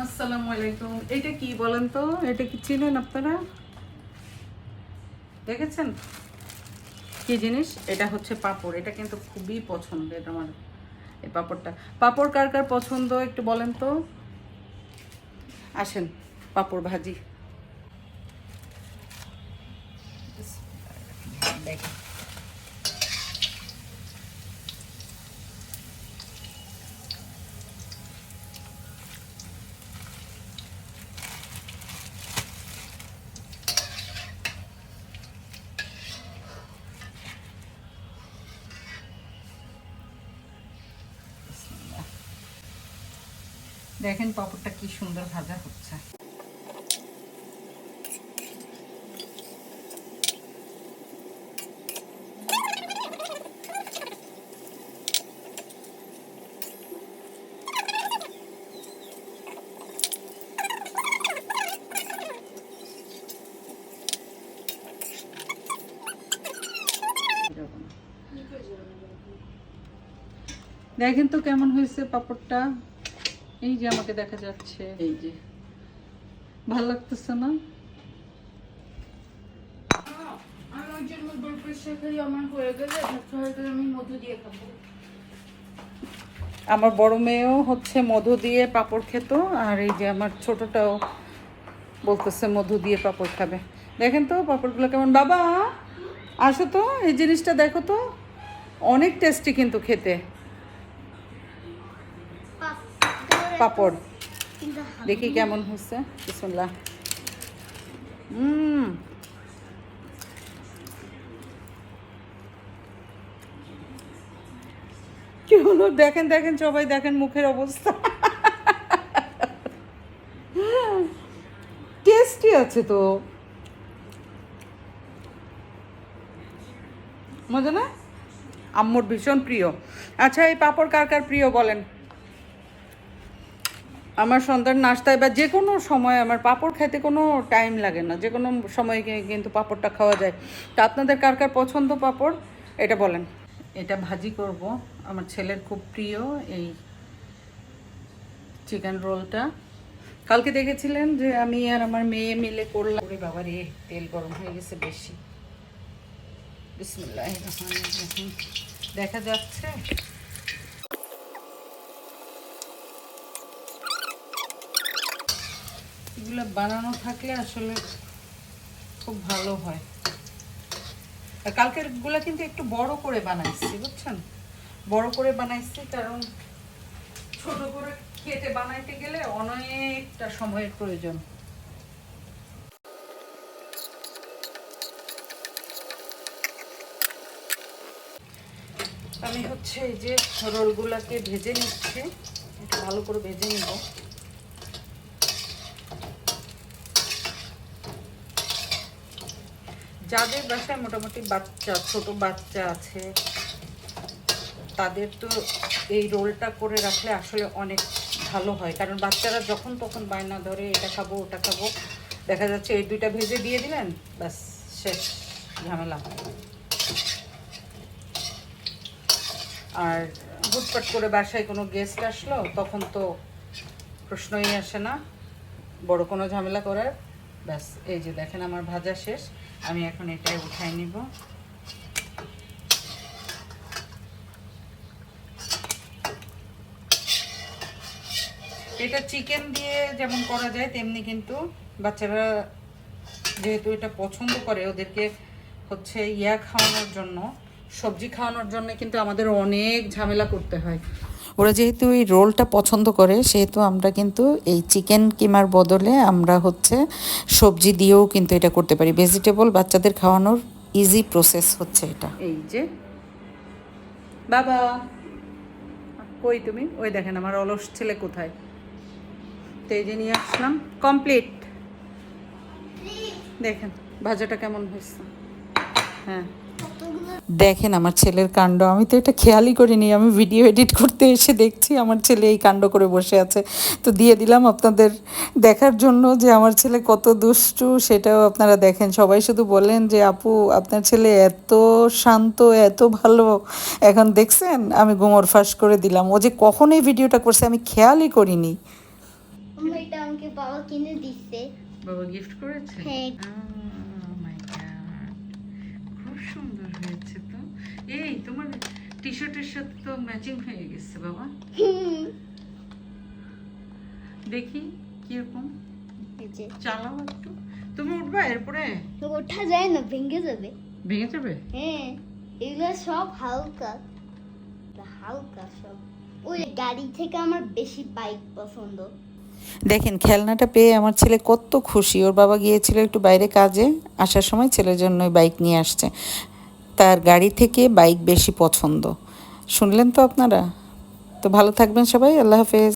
আসসালামু আলাইকুম। এটা কি বলেন তো? এটা কি চিনেন আপনারা? দেখেছেন? কি জিনিস? এটা হচ্ছে পাপড়। এটা কিন্তু খুবই পছন্দের আমার এই পাপড়টা। পাপড় কার কার পছন্দ একটু বলেন তো? আসেন, পাপড় ভাজি। দেখেন দেখেন পাপড়টা কি সুন্দর ভাজা হচ্ছে। দেখেন তো কেমন হয়েছে পাপড়টা? এই যে আমাকে দেখা যাচ্ছে। এই যে। ভালো লাগতেছে না? জন্য আমার হয়ে গেলে আমি মধু দিয়ে খাব। আমার বড় মেয়েও হচ্ছে মধু দিয়ে পাপড় খেত আর এই যে আমার ছোটটাও বলতেছে মধু দিয়ে পাপড় খাবে। দেখেন তো পাপড়গুলো কেমন। বাবা আসো তো এই জিনিসটা দেখো তো। অনেক টেস্টি কিন্তু খেতে। পাপড় দেখি কেমন হচ্ছে। বিসমুল্লাহ। হুম কি হলো? দেখেন দেখেন সবাই দেখেন মুখের অবস্থা। টেস্টি আছে তো। মজা না আম্মুর ভীষণ প্রিয়। আচ্ছা এই পাপড় কার কার প্রিয় বলেন? আমার সন্তান নাস্তায় বা যে কোনো সময় আমার পাপড় খেতে কোনো টাইম লাগে না, যে কোনো সময় কিন্তু পাপড়টা খাওয়া যায়। তা আপনাদের কার কার পছন্দ পাপড়? এটা বলেন। এটা ভাজি করব। আমার ছেলের খুব প্রিয় এই চিকেন রোলটা কালকে দেখেছিলেন যে আমি আর আমার মেয়ে মিলে করলাম। ওরে বাবা রে, তেল গরম হয়ে গেছে বেশি। রহিম। দেখা যাচ্ছে। এগুলো বানানো থাকলে আসলে খুব ভালো হয়। আর কালকেরগুলা কিন্তু একটু বড় করে বানাইছি, বুঝছেন? বড় করে বানাইছি, কারণ ছোট করে খেতে বানাইতে গেলে অনেকটা সময়ের প্রয়োজন। আমি হচ্ছে এই যে রোলগুলাকে ভেজে নিচ্ছি, একটু ভালো করে ভেজে নিব। যাদের বাসায় মোটামুটি বাচ্চা, ছোট বাচ্চা আছে, তাদের তো এই রোলটা করে রাখলে আসলে অনেক ভালো হয়। কারণ বাচ্চারা যখন তখন বায়না ধরে, এটা খাব, ওটা খাব, দেখা যাচ্ছে এই দুইটা ভেজে দিয়ে দিলেন ব্যাস, শেষ, ঝামেলা। আর হুটপাট করে বাসায় কোনো গেস্ট আসলো, তখন তো প্রশ্নই আসে না, বড় কোনো ঝামেলা করার। ব্যাস, এই যে দেখেন আমার ভাজা শেষ। আমি এখন এটাই উঠাই নিব। এটা চিকেন দিয়ে যেমন করা যায়, তেমনি কিন্তু বাচ্চারা যেহেতু এটা পছন্দ করে, ওদেরকে হচ্ছে ইয়া খাওয়ানোর জন্য, সবজি খাওয়ানোর জন্য কিন্তু আমাদের অনেক ঝামেলা করতে হয়। ওরা যেহেতু এই রোলটা পছন্দ করে সেহেতু আমরা কিন্তু এই চিকেন কিমার বদলে আমরা হচ্ছে সবজি দিয়েও কিন্তু এটা করতে পারি। ভেজিটেবল বাচ্চাদের খাওয়ানোর ইজি প্রসেস হচ্ছে এটা। এই যে বাবা কই তুমি? ওই দেখেন আমার অলস ছেলে কোথায়? তো এই যে নিয়ে আসলাম কমপ্লিট দেখেন ভাজাটা কেমন হয়েছে? হ্যাঁ। দেখেন আমার ছেলের কাণ্ড আমি তো এটা খেয়ালই করিনি আমি ভিডিও এডিট করতে এসে দেখছি আমার ছেলে এই কাণ্ড করে বসে আছে। তো দিয়ে দিলাম আপনাদের দেখার জন্য যে আমার ছেলে কত দুষ্টু সেটাও আপনারা দেখেন। সবাই শুধু বলেন যে আপু আপনার ছেলে এত শান্ত এত ভালো। এখন দেখছেন আমি গোমর ফাঁস করে দিলাম। ও যে কখন এই ভিডিওটা করছে আমি খেয়ালই করিনি। এটা বাবা কিনে দিচ্ছে বাবা গিফট করেছে? হ্যাঁ। হয়েছে তো? এই তোমার টি শার্টের সাথে তো ম্যাচিং হয়ে গেছে বাবা। দেখি কীরকম? এই চালাও একটু। তুমি উঠবা এরপরে? ওঠা যায় না ভেঙে যাবে। ভেঙে যাবে? হ্যাঁ এগুলো সব হালকা। হালকা সব। ওই গাড়ি থেকে আমার বেশি বাইক পছন্দ। দেখেন খেলনাটা পেয়ে আমার ছেলে কত খুশি। ওর বাবা গিয়েছিল একটু বাইরে কাজে আসার সময় ছেলের জন্য বাইক নিয়ে আসছে। তার গাড়ি থেকে বাইক বেশি পছন্দ। শুনলেন তো আপনারা? তো ভালো থাকবেন সবাই, আল্লাহ হাফেজ।